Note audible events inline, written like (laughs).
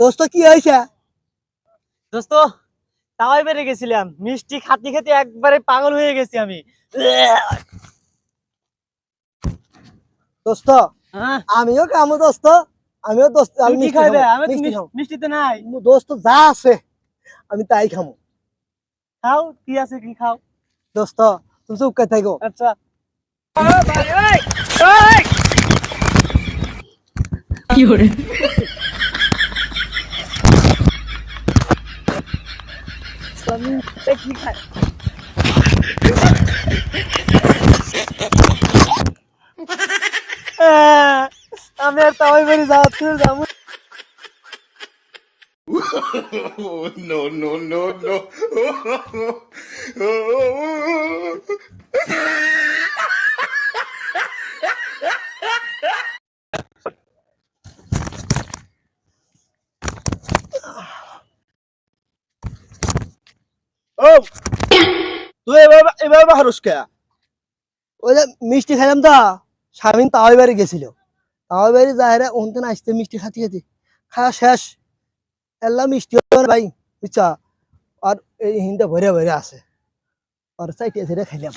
দোস্ত কি হয়েছে? দোস্ত তাওয়াই বেড়ে গেছিলাম। মিষ্টি খাতে খেতে একবারে পাগল হয়ে গেছি আমি। দোস্ত হ্যাঁ? আমিও কামো দোস্ত। আমিও দোস্ত আমি মিষ্টি খাইবে? আমি তো মিষ্টি নাই। দোস্ত যা আছে আমি তাই খামো। খাও কি আছে কি খাও। দোস্ত তুমি চুপ করে থাকো। আচ্ছা। আমি আর তাওয়াই বেড়ে যাচ্ছি যাব Oh, no, no, no, (laughs) ও তুই এভাবে ওই যে মিষ্টি খাইলাম তো স্বামীন তাওয়াই বাড়ি গেছিল। তাওয়াই বাড়ি যাই রে ওনতে আসতে মিষ্টি খাতি খাতি খাওয়া শেষ। এল্লা মিষ্টি না ভাই, বুঝছা? আর এই হিনটা ভরে ভরে আছে। আর আছে রে খাইলাম।